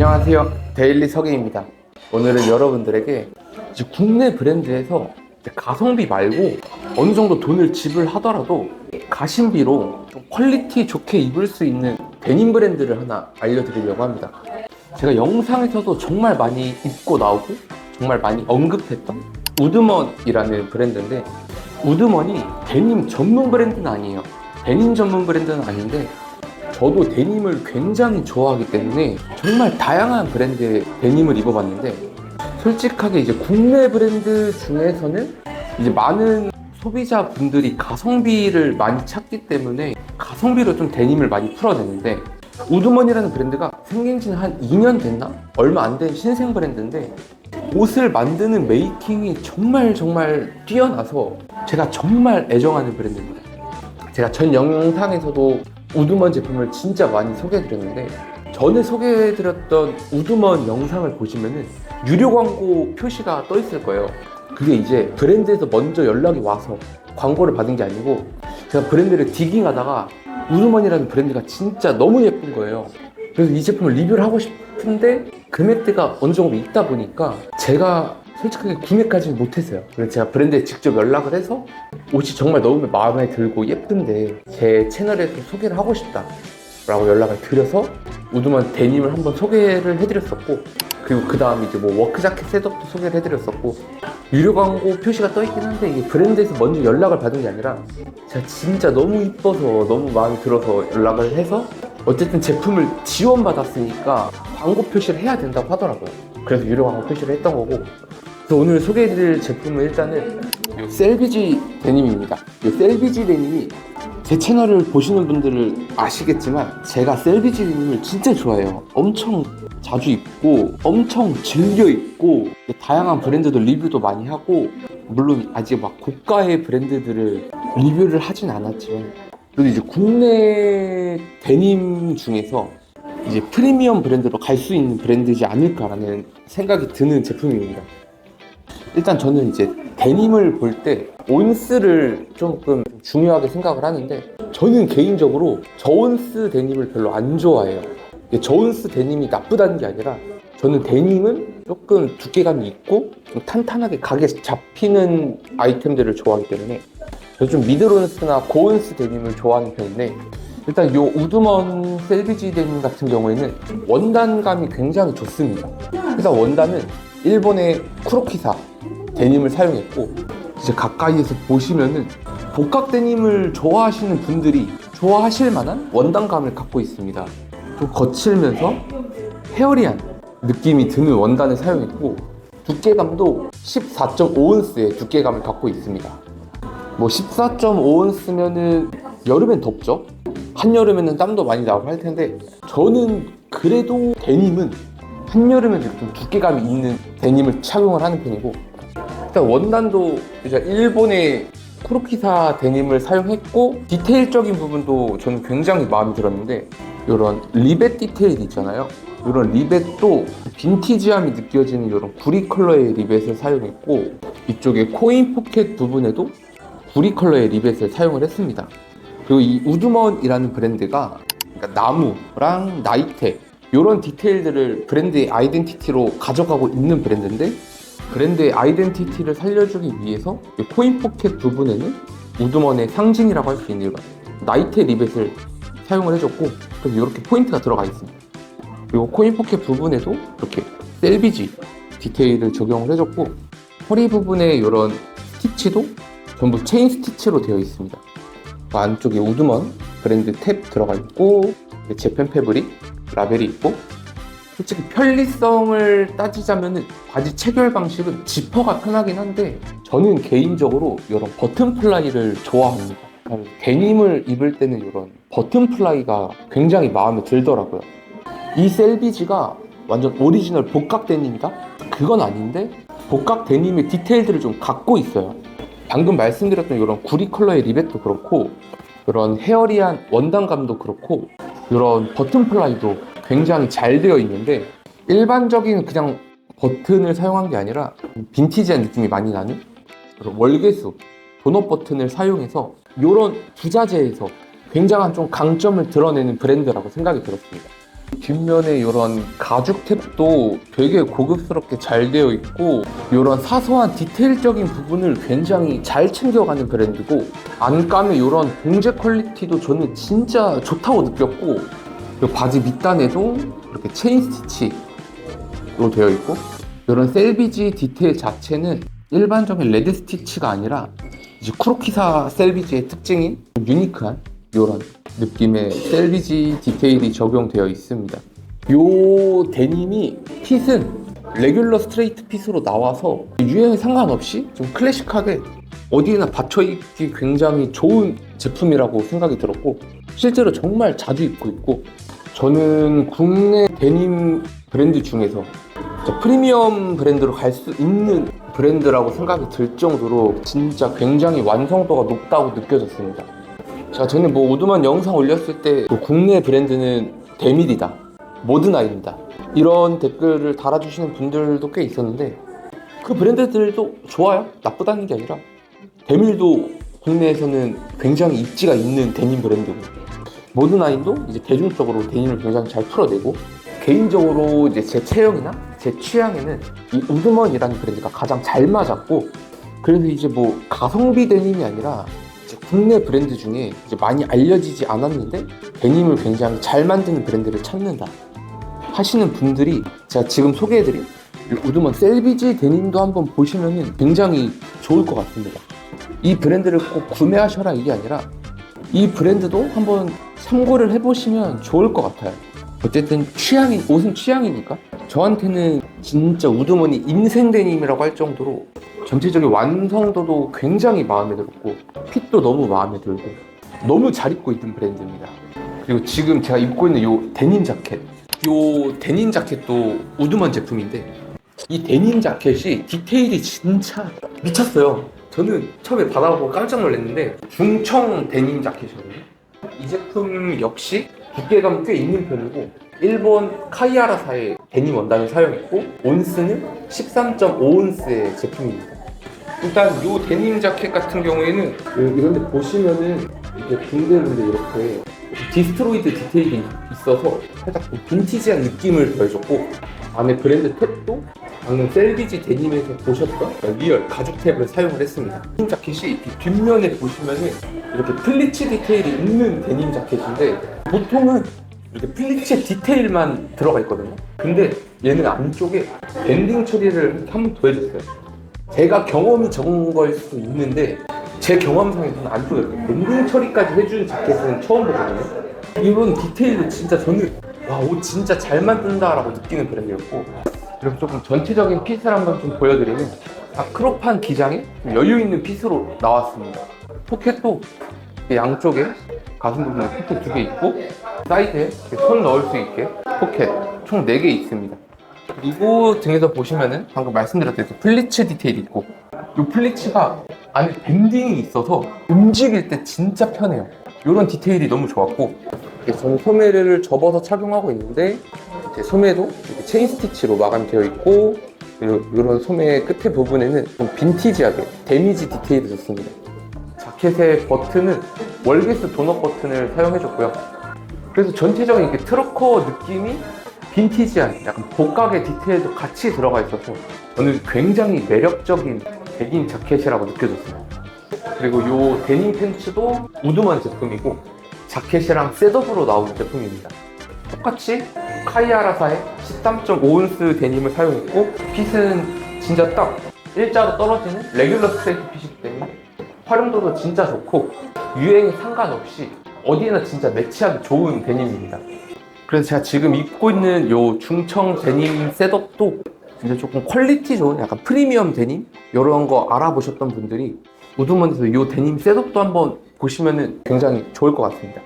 안녕하세요. 데일리 석인입니다. 오늘은 여러분들에게 국내 브랜드에서 가성비 말고 어느 정도 돈을 지불하더라도 가심비로 좀 퀄리티 좋게 입을 수 있는 데님 브랜드를 하나 알려드리려고 합니다. 제가 영상에서도 정말 많이 입고 나오고 정말 많이 언급했던 우드먼이라는 브랜드인데 우드먼이 데님 전문 브랜드는 아니에요. 데님 전문 브랜드는 아닌데 저도 데님을 굉장히 좋아하기 때문에 정말 다양한 브랜드의 데님을 입어봤는데 솔직하게 이제 국내 브랜드 중에서는 이제 많은 소비자분들이 가성비를 많이 찾기 때문에 가성비로 좀 데님을 많이 풀어내는데 우드먼이라는 브랜드가 생긴 지는 한 2년 됐나? 얼마 안 된 신생 브랜드인데 옷을 만드는 메이킹이 정말 정말 뛰어나서 제가 정말 애정하는 브랜드입니다. 제가 전 영상에서도 우드먼 제품을 진짜 많이 소개해드렸는데 전에 소개해드렸던 우드먼 영상을 보시면은 유료 광고 표시가 떠 있을 거예요. 그게 이제 브랜드에서 먼저 연락이 와서 광고를 받은 게 아니고 제가 브랜드를 디깅하다가 우드먼이라는 브랜드가 진짜 너무 예쁜 거예요. 그래서 이 제품을 리뷰를 하고 싶은데 금액대가 어느 정도 있다 보니까 제가 솔직하게 구매까지 는 못했어요. 그래서 제가 브랜드에 직접 연락을 해서 옷이 정말 너무 마음에 들고 예쁜데 제 채널에서 소개를 하고 싶다 라고 연락을 드려서 우드먼 데님을 한번 소개를 해드렸었고 그리고 그 다음 이제 뭐 워크자켓 셋업도 소개를 해드렸었고 유료 광고 표시가 떠 있긴 한데 이게 브랜드에서 먼저 연락을 받은 게 아니라 제가 진짜 너무 이뻐서 너무 마음에 들어서 연락을 해서 어쨌든 제품을 지원받았으니까 광고 표시를 해야 된다고 하더라고요 그래서 유료 광고 표시를 했던 거고 그래서 오늘 소개해드릴 제품은 일단은 이 셀비지 데님입니다. 이 셀비지 데님이 제 채널을 보시는 분들은 아시겠지만 제가 셀비지 데님을 진짜 좋아해요. 엄청 자주 입고 엄청 즐겨 입고 다양한 브랜드들 리뷰도 많이 하고 물론 아직 막 고가의 브랜드들을 리뷰를 하진 않았지만 그래도 이제 국내 데님 중에서 이제 프리미엄 브랜드로 갈 수 있는 브랜드지 않을까라는 생각이 드는 제품입니다. 일단 저는 이제 데님을 볼 때 온스를 조금 중요하게 생각을 하는데 저는 개인적으로 저온스 데님을 별로 안 좋아해요. 저온스 데님이 나쁘다는 게 아니라 저는 데님은 조금 두께감이 있고 좀 탄탄하게 각에 잡히는 아이템들을 좋아하기 때문에 저는 좀 미드온스나 고온스 데님을 좋아하는 편인데 일단 요 우드먼 셀비지 데님 같은 경우에는 원단감이 굉장히 좋습니다. 일단 원단은 일본의 쿠로키사 데님을 사용했고 이제 가까이에서 보시면은 복각 데님을 좋아하시는 분들이 좋아하실 만한 원단감을 갖고 있습니다. 좀 거칠면서 헤어리한 느낌이 드는 원단을 사용했고 두께감도 14.5온스의 두께감을 갖고 있습니다. 뭐 14.5온스면은 여름엔 덥죠. 한여름에는 땀도 많이 나고 할 텐데 저는 그래도 데님은 한여름에도 좀 두께감이 있는 데님을 착용을 하는 편이고 일단 원단도 이제 일본의 쿠로키사 데님을 사용했고 디테일적인 부분도 저는 굉장히 마음에 들었는데 이런 리벳 디테일 있잖아요. 이런 리벳도 빈티지함이 느껴지는 이런 구리 컬러의 리벳을 사용했고 이쪽에 코인 포켓 부분에도 구리 컬러의 리벳을 사용을 했습니다. 그리고 이 우드먼이라는 브랜드가 그러니까 나무랑 나이테 이런 디테일들을 브랜드의 아이덴티티로 가져가고 있는 브랜드인데 브랜드의 아이덴티티를 살려주기 위해서 이 코인 포켓 부분에는 우드먼의 상징이라고 할 수 있는 나이테 리벳을 사용을 해줬고 그래서 이렇게 포인트가 들어가 있습니다. 그리고 코인 포켓 부분에도 이렇게 셀비지 디테일을 적용을 해줬고 허리 부분에 이런 스티치도 전부 체인 스티치로 되어 있습니다. 그 안쪽에 우드먼 브랜드 탭 들어가 있고 재팬 패브릭 라벨이 있고 솔직히 편리성을 따지자면 바지 체결 방식은 지퍼가 편하긴 한데 저는 개인적으로 이런 버튼 플라이를 좋아합니다. 데님을 입을 때는 이런 버튼 플라이가 굉장히 마음에 들더라고요. 이 셀비지가 완전 오리지널 복각 데님이다? 그건 아닌데 복각 데님의 디테일들을 좀 갖고 있어요. 방금 말씀드렸던 이런 구리 컬러의 리벳도 그렇고 이런 헤어리한 원단감도 그렇고 이런 버튼 플라이도 굉장히 잘 되어 있는데 일반적인 그냥 버튼을 사용한 게 아니라 빈티지한 느낌이 많이 나는 월계수 도넛 버튼을 사용해서 이런 부자재에서 굉장한 좀 강점을 드러내는 브랜드라고 생각이 들었습니다. 뒷면에 이런 가죽 탭도 되게 고급스럽게 잘 되어 있고 이런 사소한 디테일적인 부분을 굉장히 잘 챙겨가는 브랜드고 안감의 이런 봉제 퀄리티도 저는 진짜 좋다고 느꼈고 그리고 바지 밑단에도 이렇게 체인 스티치로 되어 있고 이런 셀비지 디테일 자체는 일반적인 레드 스티치가 아니라 이제 쿠로키사 셀비지의 특징인 유니크한 이런 느낌의 셀비지 디테일이 적용되어 있습니다. 요 데님이 핏은 레귤러 스트레이트 핏으로 나와서 유행에 상관없이 좀 클래식하게 어디에나 받쳐 입기 굉장히 좋은 제품이라고 생각이 들었고 실제로 정말 자주 입고 있고 저는 국내 데님 브랜드 중에서 프리미엄 브랜드로 갈 수 있는 브랜드라고 생각이 들 정도로 진짜 굉장히 완성도가 높다고 느껴졌습니다. 자, 저는 뭐 오드만 영상 올렸을 때 그 국내 브랜드는 데밀이다, 모드나입니다. 이런 댓글을 달아주시는 분들도 꽤 있었는데 그 브랜드들도 좋아요. 나쁘다는 게 아니라 데밀도 국내에서는 굉장히 입지가 있는 데님 브랜드고 모드나인도 이제 대중적으로 데님을 굉장히 잘 풀어내고 개인적으로 이제 제 체형이나 제 취향에는 이 우드먼이라는 브랜드가 가장 잘 맞았고 그래서 이제 뭐 가성비 데님이 아니라 국내 브랜드 중에 이제 많이 알려지지 않았는데 데님을 굉장히 잘 만드는 브랜드를 찾는다 하시는 분들이 제가 지금 소개해드린 이 우드먼 셀비지 데님도 한번 보시면 굉장히 좋을 것 같습니다. 이 브랜드를 꼭 구매하셔라 이게 아니라 이 브랜드도 한번 참고를 해보시면 좋을 것 같아요. 어쨌든 취향이 옷은 취향이니까 저한테는 진짜 우드먼이 인생 데님이라고 할 정도로 전체적인 완성도도 굉장히 마음에 들었고 핏도 너무 마음에 들고 너무 잘 입고 있는 브랜드입니다. 그리고 지금 제가 입고 있는 이 데님 자켓 이 데님 자켓도 우드먼 제품인데 이 데님 자켓이 디테일이 진짜 미쳤어요. 저는 처음에 받아보고 깜짝 놀랐는데 중청 데님 자켓이거든요. 이 제품 역시 두께감이 꽤 있는 편이고 일본 카이아라사의 데님 원단을 사용했고 온스는 13.5온스의 제품입니다. 일단 이 데님 자켓 같은 경우에는 이런 데 보시면은 이게 군데군데 이렇게 디스트로이드 디테일이 있어서 살짝 좀 빈티지한 느낌을 더해줬고 안에 브랜드 탭도 방금 셀비지 데님에서 보셨던 리얼 가죽 탭을 사용을 했습니다. 데님 자켓이 이 뒷면에 보시면은 이렇게 플리츠 디테일이 있는 데님 자켓인데 보통은 이렇게 플리츠 디테일만 들어가 있거든요. 근데 얘는 안쪽에 밴딩 처리를 한 번 더 해줬어요. 제가 경험이 적은 걸 수도 있는데 제 경험상에서는 안쪽에 이렇게 밴딩 처리까지 해준 자켓은 처음 보거든요. 이런 디테일도 진짜 저는 와 옷 진짜 잘 만든다라고 느끼는 브랜드였고 이렇게 조금 전체적인 핏을 한번 좀 보여드리면 다 크롭한 기장에 좀 여유 있는 핏으로 나왔습니다. 포켓도 양쪽에 가슴 부분에 포켓 두 개 있고 사이드에 손 넣을 수 있게 포켓 총 4개 있습니다. 그리고 등에서 보시면은 방금 말씀드렸듯이 플리츠 디테일이 있고 이 플리츠가 안에 밴딩이 있어서 움직일 때 진짜 편해요. 이런 디테일이 너무 좋았고 이렇게 저는 소매를 접어서 착용하고 있는데 이제 소매도 이렇게 체인 스티치로 마감되어 있고 이런 소매 끝에 부분에는 좀 빈티지하게 데미지 디테일이 좋습니다. 자켓의 버튼은 월게스 도넛 버튼을 사용해줬고요. 그래서 전체적인 이렇게 트러커 느낌이 빈티지한 약간 복각의 디테일도 같이 들어가 있어서 저는 굉장히 매력적인 데님 자켓이라고 느껴졌어요. 그리고 이 데님 팬츠도 우드만 제품이고 자켓이랑 셋업으로 나온 제품입니다. 똑같이 카이아라사의 13.5온스 데님을 사용했고 핏은 진짜 딱 일자로 떨어지는 레귤러 스트레이트 핏이기 때문에 활용도도 진짜 좋고 유행에 상관없이 어디에나 진짜 매치하기 좋은 데님입니다. 그래서 제가 지금 입고 있는 요 중청 데님 셋업도 진짜 조금 퀄리티 좋은 약간 프리미엄 데님 이런 거 알아보셨던 분들이 우드먼에서 요 데님 셋업도 한번 보시면은 굉장히 좋을 것 같습니다.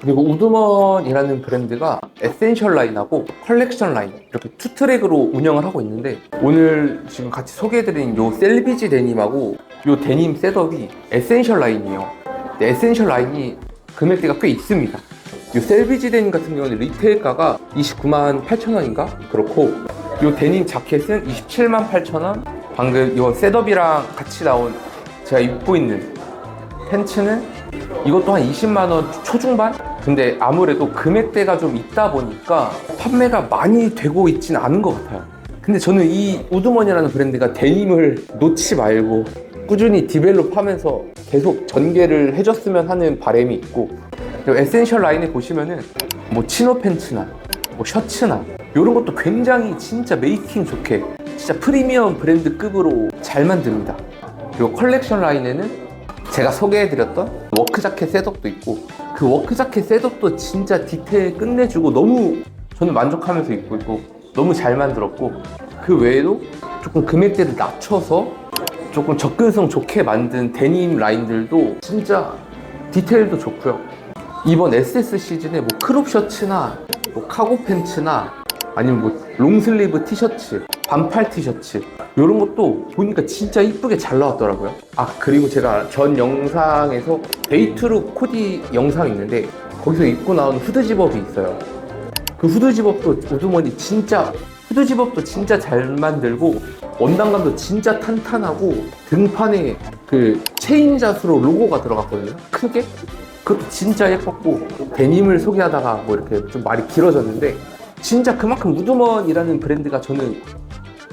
그리고 우드먼이라는 브랜드가 에센셜 라인하고 컬렉션 라인 이렇게 투 트랙으로 운영을 하고 있는데 오늘 지금 같이 소개해드린 요 셀비지 데님하고 요 데님 셋업이 에센셜 라인이에요. 에센셜 라인이 금액대가 꽤 있습니다. 이 셀비지 데님 같은 경우는 리테일가가 29만 8천 원인가 그렇고 이 데님 자켓은 27만 8천 원. 방금 이 셋업이랑 같이 나온 제가 입고 있는 팬츠는 이것도 한 20만 원 초중반 근데 아무래도 금액대가 좀 있다 보니까 판매가 많이 되고 있진 않은 것 같아요. 근데 저는 이 우드먼이라는 브랜드가 데님을 놓지 말고 꾸준히 디벨롭하면서 계속 전개를 해줬으면 하는 바람이 있고 그리고 에센셜 라인에 보시면은 뭐 치노 팬츠나 뭐 셔츠나 이런 것도 굉장히 진짜 메이킹 좋게 진짜 프리미엄 브랜드급으로 잘 만듭니다. 그리고 컬렉션 라인에는 제가 소개해드렸던 워크 자켓 셋업도 있고 그 워크 자켓 셋업도 진짜 디테일 끝내주고 너무 저는 만족하면서 입고 있고 너무 잘 만들었고 그 외에도 조금 금액대를 낮춰서 조금 접근성 좋게 만든 데님 라인들도 진짜 디테일도 좋고요. 이번 SS 시즌에 뭐 크롭 셔츠나 뭐 카고 팬츠나 아니면 뭐 롱슬리브 티셔츠, 반팔 티셔츠 이런 것도 보니까 진짜 이쁘게 잘 나왔더라고요. 아 그리고 제가 전 영상에서 데이트룩 코디 영상이 있는데 거기서 입고 나온 후드 집업이 있어요. 그 후드 집업도 우드머니 진짜 후드 집업도 진짜 잘 만들고 원단감도 진짜 탄탄하고 등판에 그 체인 자수로 로고가 들어갔거든요. 크게 그것도 진짜 예뻤고 데님을 소개하다가 뭐 이렇게 좀 말이 길어졌는데 진짜 그만큼 우드먼이라는 브랜드가 저는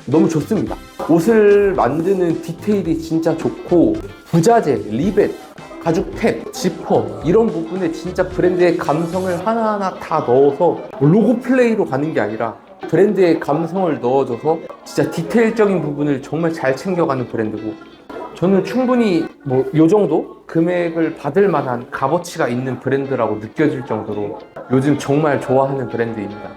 너무 좋습니다. 옷을 만드는 디테일이 진짜 좋고 부자재, 리벳, 가죽 탭, 지퍼 이런 부분에 진짜 브랜드의 감성을 하나하나 다 넣어서 로고 플레이로 가는 게 아니라 브랜드의 감성을 넣어줘서 진짜 디테일적인 부분을 정말 잘 챙겨가는 브랜드고 저는 충분히 뭐 요 정도 금액을 받을 만한 값어치가 있는 브랜드라고 느껴질 정도로 요즘 정말 좋아하는 브랜드입니다.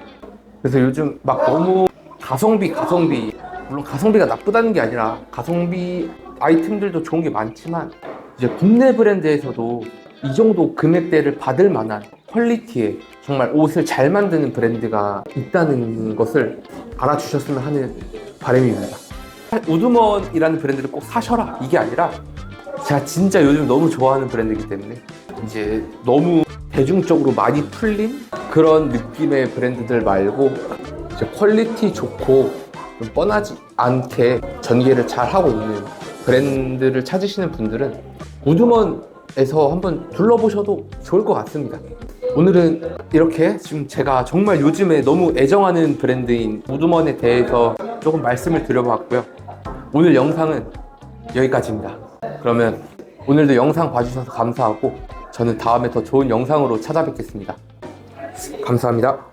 그래서 요즘 막 너무 가성비 가성비 물론 가성비가 나쁘다는 게 아니라 가성비 아이템들도 좋은 게 많지만 이제 국내 브랜드에서도 이 정도 금액대를 받을 만한 퀄리티의 정말 옷을 잘 만드는 브랜드가 있다는 것을 알아주셨으면 하는 바람입니다. 우드먼이라는 브랜드를 꼭 사셔라 이게 아니라 제가 진짜 요즘 너무 좋아하는 브랜드이기 때문에 이제 너무 대중적으로 많이 풀린 그런 느낌의 브랜드들 말고 이제 퀄리티 좋고 좀 뻔하지 않게 전개를 잘 하고 있는 브랜드를 찾으시는 분들은 우드먼에서 한번 둘러보셔도 좋을 것 같습니다. 오늘은 이렇게 지금 제가 정말 요즘에 너무 애정하는 브랜드인 우드먼에 대해서 조금 말씀을 드려봤고요. 오늘 영상은 여기까지입니다. 그러면 오늘도 영상 봐주셔서 감사하고 저는 다음에 더 좋은 영상으로 찾아뵙겠습니다. 감사합니다.